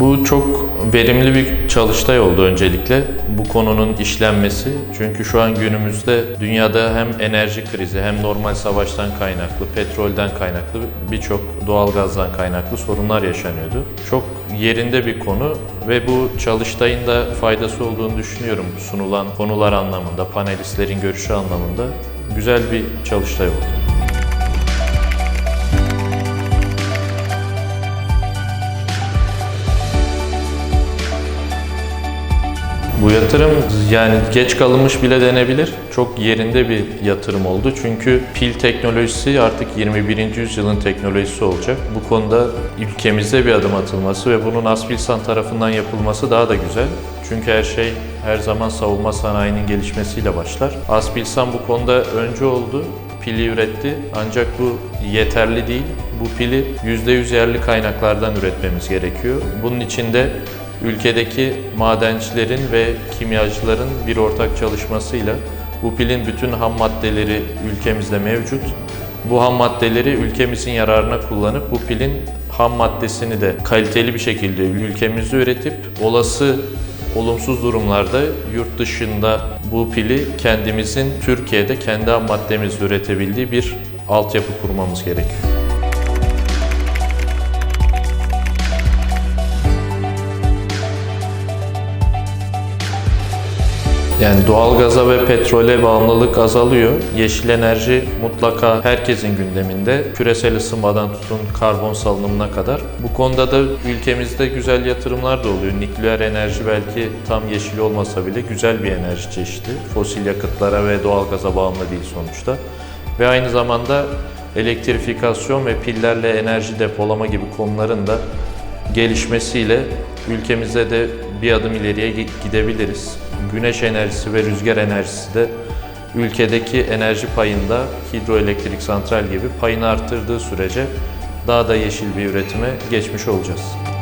Bu çok verimli bir çalıştay oldu öncelikle bu konunun işlenmesi. Çünkü şu an günümüzde dünyada hem enerji krizi hem normal savaştan kaynaklı, petrolden kaynaklı birçok doğalgazdan kaynaklı sorunlar yaşanıyordu. Çok yerinde bir konu ve bu çalıştayın da faydası olduğunu düşünüyorum sunulan konular anlamında, panelistlerin görüşü anlamında güzel bir çalıştay oldu. Bu yatırım yani geç kalınmış bile denebilir. Çok yerinde bir yatırım oldu. Çünkü pil teknolojisi artık 21. yüzyılın teknolojisi olacak. Bu konuda ülkemizde bir adım atılması ve bunun Aspilsan tarafından yapılması daha da güzel. Çünkü her şey her zaman savunma sanayinin gelişmesiyle başlar. Aspilsan bu konuda önce oldu pili üretti. Ancak bu yeterli değil. Bu pili %100 yerli kaynaklardan üretmemiz gerekiyor. Bunun için de ülkedeki madencilerin ve kimyacıların bir ortak çalışmasıyla bu pilin bütün ham maddeleri ülkemizde mevcut. Bu ham maddeleri ülkemizin yararına kullanıp bu pilin ham maddesini de kaliteli bir şekilde ülkemizde üretip olası olumsuz durumlarda yurt dışında bu pili kendimizin Türkiye'de kendi ham maddemizle üretebildiği bir altyapı kurmamız gerekiyor. Yani doğalgaza ve petrole bağımlılık azalıyor. Yeşil enerji mutlaka herkesin gündeminde. Küresel ısınmadan tutun karbon salınımına kadar. Bu konuda da ülkemizde güzel yatırımlar da oluyor. Nükleer enerji belki tam yeşil olmasa bile güzel bir enerji çeşidi. Fosil yakıtlara ve doğalgaza bağımlı değil sonuçta. Ve aynı zamanda elektrifikasyon ve pillerle enerji depolama gibi konuların da gelişmesiyle ülkemizde de bir adım ileriye gi- gidebiliriz. Güneş enerjisi ve rüzgar enerjisi de ülkedeki enerji payında hidroelektrik santral gibi payını arttırdığı sürece daha da yeşil bir üretime geçmiş olacağız.